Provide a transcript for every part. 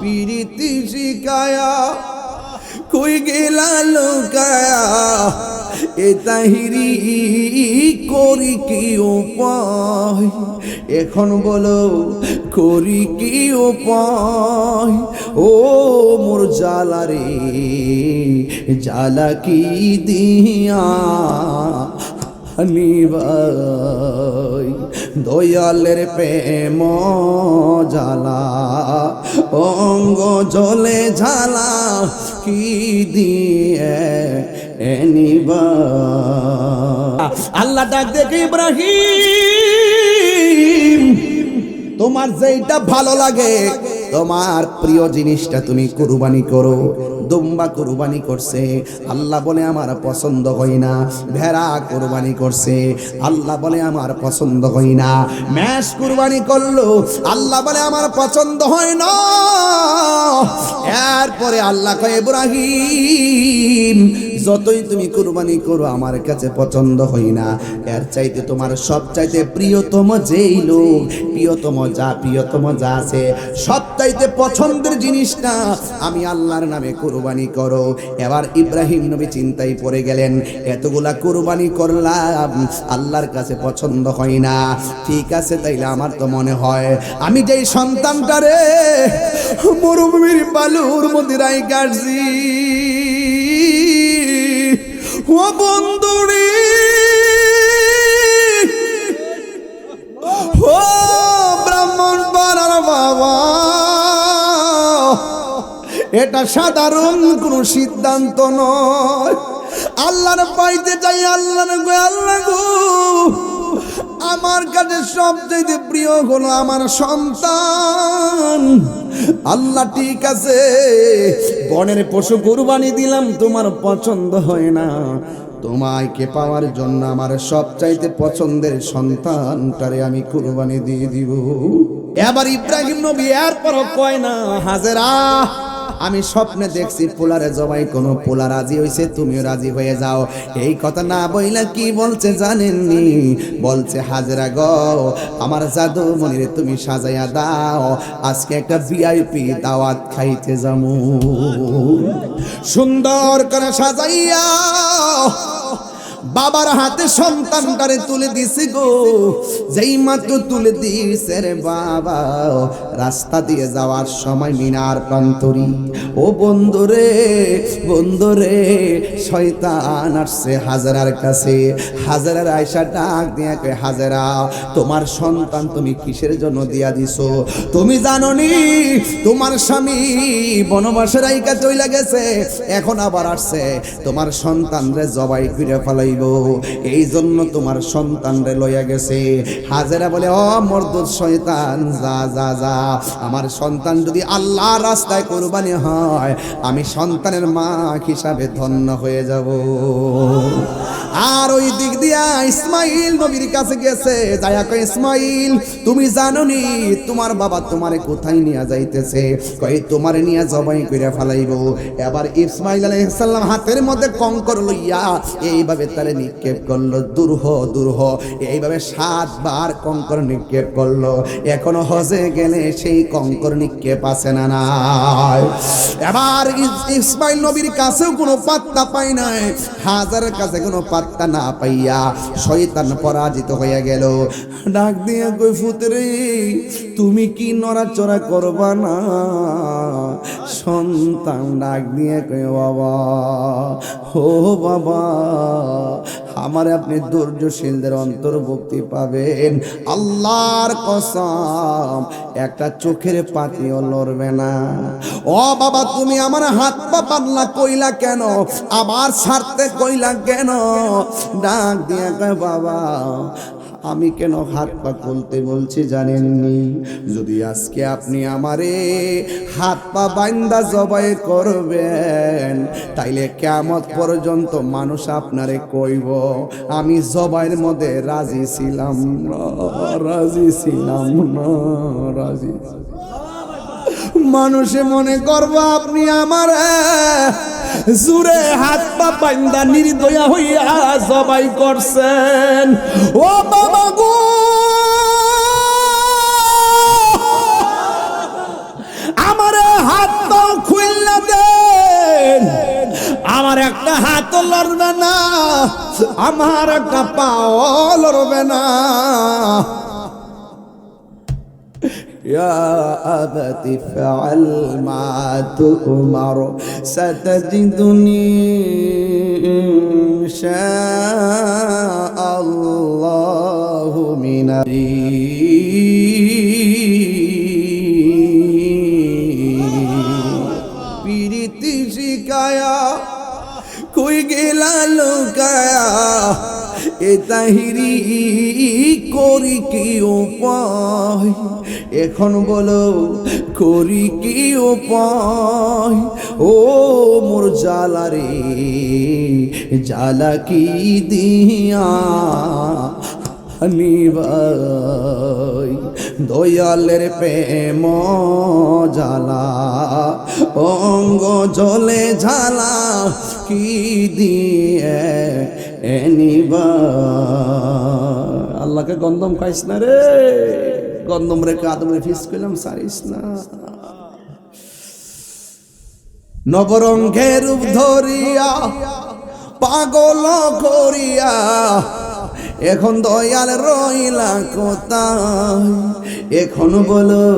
পিরিতি শিকায়া কই গেলা লোকায়া? এ তাহিরি করি কি উপায়? এখন বলো, করি কি উপায়? ও মোর জ্বালা রে জ্বালা কি দিয়া? নিবাই দয়ালের প্রেম জালা অঙ্গ জলে ঝালা কি দিয়ে আল্লাহ ডাক দেখে ইব্রাহিম, তোমার যেইটা ভালো লাগে তোমার প্রিয় জিনিসটা তুমি কুরবানি করো, দুম্বা কুরবানি করছে। আল্লাহ বলে আমার পছন্দ হয় না, ভেড়া কুরবানি করছে। আল্লাহ বলে আমার পছন্দ হয় না, ম্যাশ কুরবানি করল। আল্লাহ বলে আমার পছন্দ হয় না। এরপরে আল্লাহ কয়, ইব্রাহিম যতই তুমি কুরবানি করো, আমার কাছে পছন্দ হই না। এর চাইতে তোমার সব চাইতে প্রিয়তম যেই লোক, প্রিয়তম যা প্রিয়তম যা আছে সব চাইতে পছন্দের জিনিসটা আমি আল্লাহর নামে কুরবানি করো। এবার ইব্রাহিম নবী চিন্তায় পড়ে গেলেন, এতগুলা কুরবানি করলাম, আল্লাহর কাছে পছন্দ হয় না। ঠিক আছে, তাইলে আমার তো মনে হয়, আমি যেই সন্তানটারে মরুভূমির বালুর মধ্যে রাই কাটছি। ও বন্ধুরে ও ব্রাহ্মণ পাড়ার বাবা। এটা সাধারণ কোনো সিদ্ধান্ত নয়। আল্লাহর পাইতে চাই আল্লাহর গো আল্লাহ গো। আমার কাছে সবচেয়ে প্রিয় হলো আমার সন্তান। আল্লাহ ঠিক আছে, বনের পশু কুরবানি দিলাম, তোমার পছন্দ হয় না। তোমাকে পাওয়ার জন্য আমার সবচাইতে পছন্দের সন্তানটারে আমি কুরবানি দিয়ে দিব। এবার ইব্রাহিম নবী এরপরও কয় না, হাজেরা আমি স্বপ্নে দেখছি পোলারে জবাই, কোনো পোলা রাজি হয়েছে তুমিও রাজি হয়ে যাও। এই কথা না বইলা কি বলছে জানেননি? বলছে, হাজরা গ, আমার জাদু মনিরে তুমি সাজাইয়া দাও, আজকে একটা ভিআইপি দাওয়াত খাইতে যামু। সুন্দর করে সাজাইয়া বাবার হাতে সন্তান করে তুলে দিছি গো। যেই মাত্র তুলে দিছে রে বাবা, রাস্তা দিয়ে যাওয়ার সময় মিনার প্রান্তরি ও বন্ধুরে বন্ধুরে, শয়তান আসছে হাজারার কাছে। হাজারার আয়সা ডাক দিয়া হাজারা, তোমার সন্তান তুমি কিসের জন্য দিয়া দিছো? তুমি জানো নি তোমার স্বামী বনবাসের আইকা চইলা গেছে, এখন আবার আসছে। তোমার সন্তান রে জবাই করে ফেলাইব। এই জন্য তোমার সন্তান রে লইয়া গেছে। হাজেরা বলে, ও মর্দুদ শয়তান, যা যা যা। আমার সন্তান যদি আল্লাহ রাস্তায় কোরবানি হয় আমি সন্তানের মা হিসাবে ধন্য হয়ে যাব। আর ওই দিক দিয়া ইসমাইল নবীর কাছে গেছে যায়া কয় ইসমাইল, তুমি জানো নি তোমার বাবা তোমারে কোথায় নিয়ে যাইতেছে? কই, তোমার নিয়ে জবাই করে ফেলাইব। এবার ইসমাইল আলাইহিস সালাম হাতের মধ্যে কঙ্কর লইয়া এইভাবে তারে নিক্ষেপ করল দুরহ দুরহ এইভাবে সাতবার কঙ্কর নিক্ষেপ করল। এখনও হজে গেলে সেই কঙ্কর নিক্ষেপ আছে না নাই? এবার ইস- ইসমাইল নবীর কাছেও কোনো পাত্তা পাই নাই। হাজারের কাছে কোনো পাত্তা না পাইয়া শয়তান পরাজিত হয়ে গেল। ডাক দিয়ে কই ফুতরে, তুমি কি নড়াচড়া করবা না? সন্তান ডাক দিয়ে কই বাবা, ও বাবা আমার আপনি ধৈর্যশীলদের অন্তর্ভুক্তি পাবেন। আল্লাহর কসম, একটা চোখের পাতিও লড়বে না। ও বাবা, তুমি আমার হাত পা পাল্লা কইলা কেন? আবার ছাড়তে কইলা কেন? ডাক দিয়ে বাবা আমি কেন হাত পা খুলতে বলছি জানেননি? যদি আজকে আপনি আমারে হাত পা বাইন্দা জবাই করবেন, তাইলে কেমত পর্যন্ত মানুষ আপনারে কইব, আমি জবাইয়ের মধ্যে রাজি ছিলাম রাজি ছিলাম রাজি। মানুষে মনে করব আপনি আমার জুরে হাত পা পাইন্দা নির্দয়া হইয়া জবাই করছেন। ও বাবা গো! আমারে হাত পা খুললে দেন। আমার একটা হাত লড়বে না, আমার একটা পাও লড়বে না। يا أبت فعل ما تؤمر ستجدني إن شاء الله من পিরিতি শিকায়া কই গেলা লোকায়া এ তাহিরি করি কি উপায়? এখন বলো, করি কি উপায়? ও মোর জ্বালা রে জ্বালা কি দিয়া নিবাই? দয়ালের প্রেম জালা অঙ্গ জলে ঝালা কি দিয়ে আল্লাহকে গন্ধম খাইস না রে। গন্ধম রে কাদম রে, ফিস করলাম সারিস না। নবরঙ্গের রূপ ধরিয়া, পাগল করিয়া, এখন দয়াল রইলা কোথায়? এখন বলো,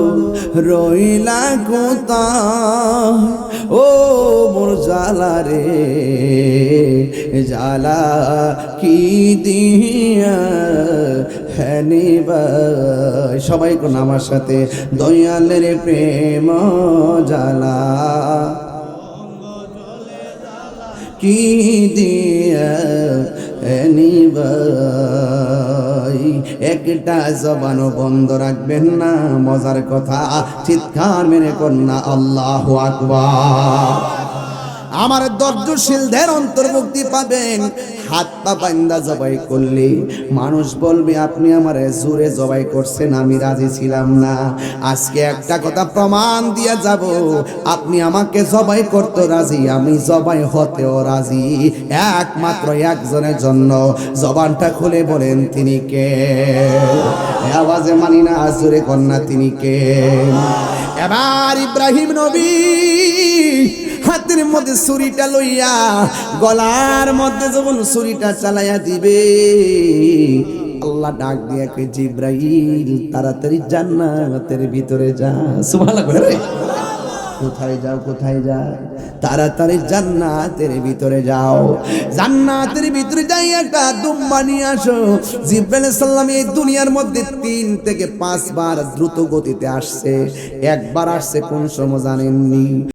রইলা কোথায়? ও মোর জ্বালা রে। জ্বালা কি দিয়া হ্যানিবা সবাই কোন আমার সাথে দয়ালের প্রেম জ্বালা। কি দিয়া নিবাই একটা জবানও বন্ধ রাখবেন না, মজার কথা। চিৎকার মেরে কন্যা, আল্লাহ আকবার। আমার দর্জশীলদের অন্তর্ভুক্তি পাবেন। হাত পা বান্দা জবাই করলে মানুষ বলবে, আপনি আমার জোরে জবাই করছেন, আমি রাজি ছিলাম না। আজকে একটা কথা প্রমাণ দিয়ে যাব, আপনি আমাকে জবাই করতে রাজি, আমি জবাই হতেও রাজি। একমাত্র একজনের জন্য জবানটা খুলে বলেন, তিনি কে? আওয়াজে মানি না জোরে কন্যা তিনি কে? এবার ইব্রাহিম নবী হাতের মধ্যে ছুরিটা লইয়া, গলার মধ্যে যখন ছুরিটা চালাইয়া দিবে, আল্লাহ ডাক দিয়া কে জিব্রাইল, তাড়াতাড়ি জান্নাতের ভিতরে যা। সুবহানাল্লাহ কোথায় যাও, কোথায় তাড়াতাড়ি জান্নাতের ভিতরে যাও। জান্নাতের ভিতরে যাই একটা দুম্বা নিয়ে আসো। জিব্রাইল সাল্লাম এই দুনিয়ার মধ্যে তিন থেকে পাঁচবার দ্রুত গতিতে আসছে। একবার আসছে, কোন সময় জানেননি?